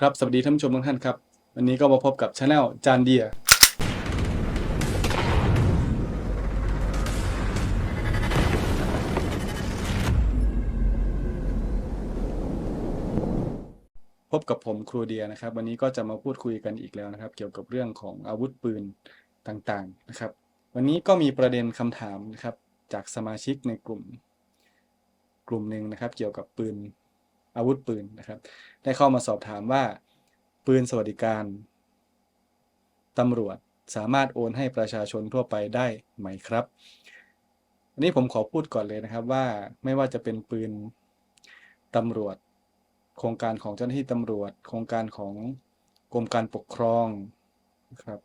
ครับ สวัสดีท่านผู้ชมทุกท่านครับ วันนี้ก็มาพบกับช anel จานเดีย พบกับผมครูเดียนะครับ วันนี้ก็จะมาพูดคุยกันอีกแล้วนะครับ เกี่ยวกับเรื่องของอาวุธปืนต่างๆนะครับ วันนี้ก็มีประเด็นคำถามนะครับ จากสมาชิกในกลุ่ม กลุ่มหนึ่งนะครับ เกี่ยวกับปืน อาวุธปืนนะครับ ได้เข้ามาสอบถามว่า ปืนสวัสดิการตำรวจสามารถโอนให้ประชาชนทั่วไปได้ไหมครับอันนี้ผมขอพูดก่อนเลยนะครับว่าไม่ว่าจะเป็นปืนตำรวจ โครงการของเจ้าหน้าที่ตำรวจ โครงการของกรมการปกครองนะครับ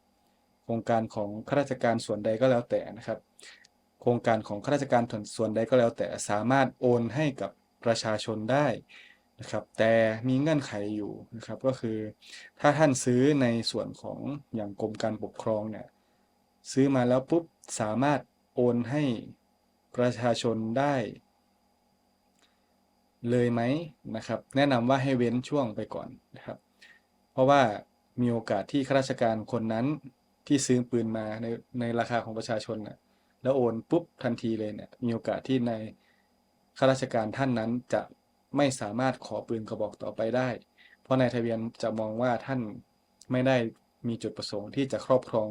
โครงการของข้าราชการส่วนใดก็แล้วแต่นะครับ โครงการของข้าราชการส่วนใดก็แล้วแต่สามารถโอนให้กับประชาชนได้ นะครับ แต่มีเงื่อนไขอยู่นะครับก็คือ ถ้าท่านซื้อในส่วนของอย่างกรมการปกครองเนี่ยซื้อมาแล้วปุ๊บสามารถโอนให้ประชาชนได้ เลยไหมนะครับ แนะนำว่าให้เว้นช่วงไปก่อนนะครับ เพราะว่ามีโอกาสที่ข้าราชการคนนั้นที่ซื้อปืนมาในในราคาของประชาชนน่ะแล้วโอนปุ๊บทันทีเลยเนี่ยมีโอกาสที่ในข้าราชการท่านนั้นจะ ไม่สามารถขอปืนกระบอกต่อไปได้ เพราะนายทะเบียนจะมองว่าท่านไม่ได้มีจุดประสงค์ที่จะครอบครอง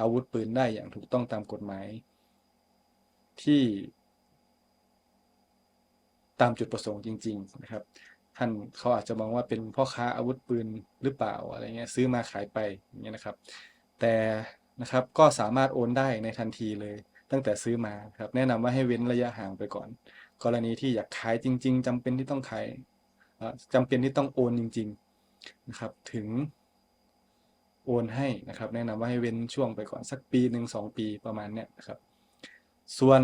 อาวุธปืนได้อย่างถูกต้องตามกฎหมาย ที่ตามจุดประสงค์จริง ๆ นะครับ ท่านเขาอาจจะมองว่าเป็นพ่อค้าอาวุธปืนหรือเปล่าอะไรเงี้ยซื้อมาขายไปอย่างเงี้ยนะครับ แต่นะครับก็สามารถโอนได้ในทันทีเลยตั้งแต่ซื้อมาครับแนะนำว่าให้เว้นระยะห่างไปก่อน กรณีที่อยากขายจริง ๆจำเป็นที่ต้องขายเอ่อจำเป็นที่ต้องโอนจริง ๆนะครับ ถึงโอนให้นะครับ แนะนำว่าให้เว้นช่วงไปก่อนสักปีหนึ่งสองปีประมาณเนี้ยนะครับ ส่วน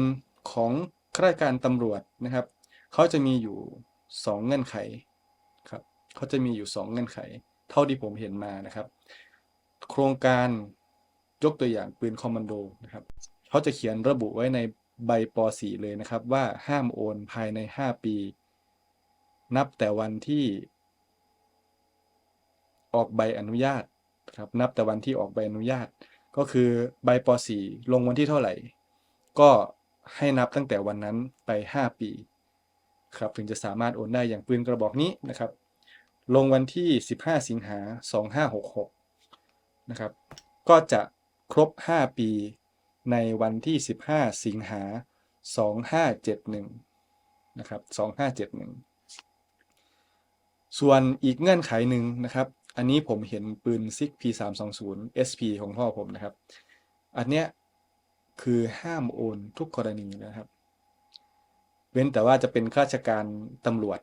ของข้าราชการตำรวจนะครับ เขาจะมีอยู่สองเงื่อนไขครับเขาจะมีอยู่สองเงื่อนไข เท่าที่ผมเห็นมานะครับ โครงการยกตัวอย่างปืนคอมมานโดนะครับ เขาจะเขียนระบุไว้ใน ใบป .4 เลยนะครับ ว่าห้ามโอนภายใน 5 ปี นับแต่วันที่ ออกใบอนุญาตครับนับแต่วันที่ออกใบอนุญาต ก็คือใบป .4 ลงวันที่เท่าไหร่ ก็ให้นับตั้งแต่วันนั้นไป 5 ปีครับถึงจะสามารถโอนได้อย่างปืนกระบอกนี้นะครับ ลงวันที่ 15 สิงหา2566นะครับก็จะครบ 5 ปี ในวันที่ 15 สิงหา 2571 นะครับ 2571 ส่วนอีกเงื่อนไขหนึ่งนะครับ อันนี้ผมเห็นปืนซิก P320 SP ของพ่อผมนะครับ อันเนี้ยคือห้ามโอนทุกกรณีนะครับ เว้นแต่ว่าจะเป็นข้าราชการตำรวจ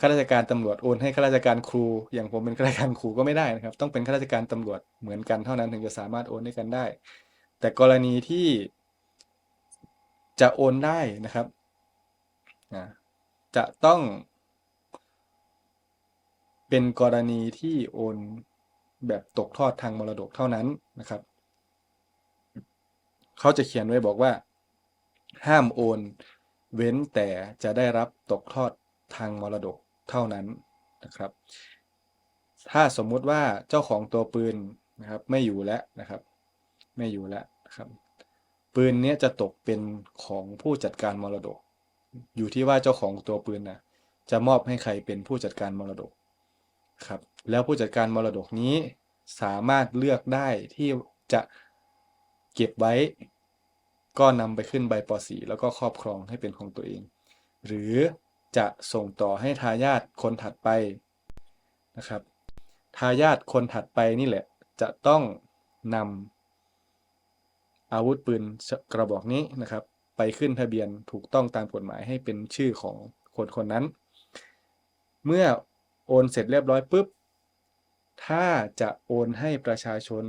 ข้าราชการตำรวจโอนให้ข้าราชการครู อย่างผมเป็นข้าราชการครูก็ไม่ได้นะครับ ต้องเป็นข้าราชการตำรวจเหมือนกันเท่านั้นถึงจะสามารถโอนให้กันได้ แต่กรณีที่จะโอนได้นะครับจะต้อง เป็นกรณีที่โอนแบบตกทอดทางมรดกเท่านั้นนะครับ เขาจะเขียนไว้บอกว่า ห้ามโอน เว้นแต่จะได้รับตกทอดทางมรดกเท่านั้นนะครับ ถ้าสมมุติว่าเจ้าของตัวปืนนะครับ ไม่อยู่แล้วนะครับ ไม่อยู่แล้วครับปืนเนี้ยจะตกเป็นของผู้จัดการมรดก อยู่ที่ว่าเจ้าของตัวปืนนะจะมอบให้ใครเป็นผู้จัดการมรดกครับ แล้วผู้จัดการมรดกนี้สามารถเลือกได้ที่จะเก็บไว้ ก็นำไปขึ้นใบป .4 แล้วก็ครอบครองให้เป็นของตัวเอง หรือจะส่งต่อให้ทายาทคนถัดไปนะครับทายาทคนถัดไปนี่แหละจะต้องนำ อาวุธปืนกระบอกนี้นะครับ ไปขึ้นทะเบียนถูกต้องตามกฎหมายให้เป็นชื่อของคนคนนั้น เมื่อโอนเสร็จเรียบร้อยปุ๊บ ถ้าจะโอนให้ประชาชน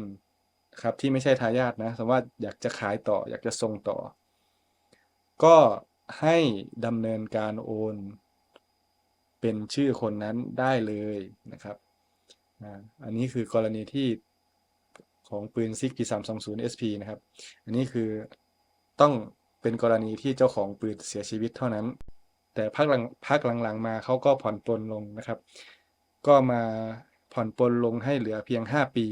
ครับที่ไม่ใช่ทายาทนะสมมติว่าอยากจะขายต่ออยากจะส่งต่อ ก็ให้ดำเนินการโอน เป็นชื่อคนนั้นได้เลยนะครับอันนี้คือกรณีที่ ของปืนซิก P320 SP นะครับ อันนี้คือต้องเป็นกรณีที่เจ้าของปืนเสียชีวิตเท่านั้น แต่พักหลังพักหลังๆมาเขาก็ผ่อนปลนลงนะครับ ก็มาผ่อนปลนลงให้เหลือเพียง 5 ปี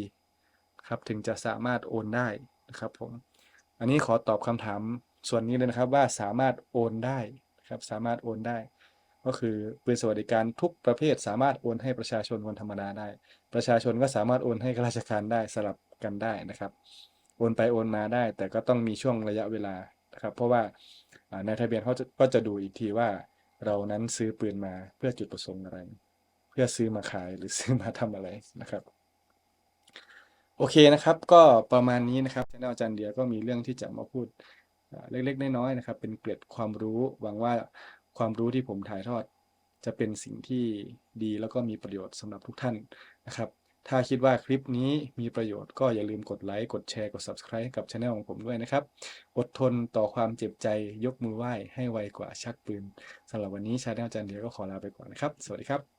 ครับถึงจะสามารถโอนได้นะครับผม อันนี้ขอตอบคำถามส่วนนี้เลยนะครับว่าสามารถโอนได้ครับสามารถโอนได้ ก็คือปืนสวัสดิการทุกประเภทสามารถโอนให้ประชาชนคนธรรมดาได้ ประชาชนก็สามารถโอนให้ข้าราชการได้สลับกันได้นะครับ โอนไปโอนมาได้ แต่ก็ต้องมีช่วงระยะเวลานะครับ เพราะว่าในทะเบียนเขาจะก็จะดูอีกทีว่า เรานั้นซื้อปืนมาเพื่อจุดประสงค์อะไร เพื่อซื้อมาขายหรือซื้อมาทำอะไรนะครับโอเคนะครับก็ประมาณนี้นะครับช anel อาจารย์เดียก็มีเรื่องที่จะมาพูดเล็กๆน้อยๆนะครับ เป็นเกร็ดความรู้หวังว่า ความรู้ที่ผมถ่ายทอด จะเป็นสิ่งที่ดีแล้วก็มีประโยชน์สำหรับทุกท่านนะครับ ถ้าคิดว่าคลิปนี้มีประโยชน์ก็อย่าลืมกดไลค์ กดแชร์ กด Subscribe กับช anel ของผมด้วยนะครับ อดทนต่อความเจ็บใจยกมือไหว้ให้ไวกว่าชักปืนสำหรับวันนี้ชาแนลจันเดียก็ขอลาไปก่อนนะครับ สวัสดีครับ